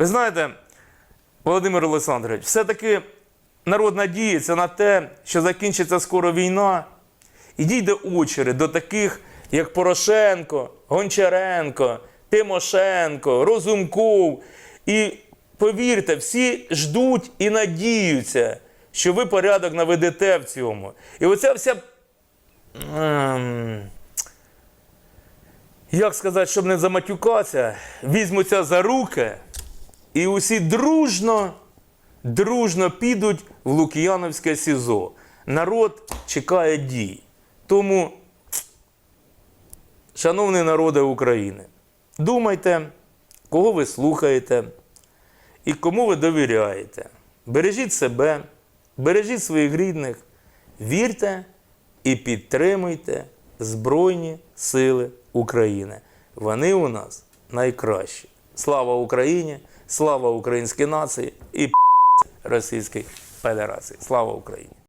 Ви знаєте, Володимир Олександрович, все-таки народ надіється на те, що закінчиться скоро війна, і дійде очередь до таких, як Порошенко, Гончаренко, Тимошенко, Розумков. І повірте, всі ждуть і надіються, що ви порядок наведете в цьому. І оця вся. ем, як сказати, щоб не заматюкатися, візьмуться за руки і усі дружно, дружно підуть в Лук'яновське СІЗО. Народ чекає дій. Тому, шановний народе України, думайте, кого ви слухаєте і кому ви довіряєте. Бережіть себе, бережіть своїх рідних, вірте і підтримуйте Збройні Сили України. Вони у нас найкращі. Слава Україні! Слава українській нації і Російській Федерації. Слава Україні!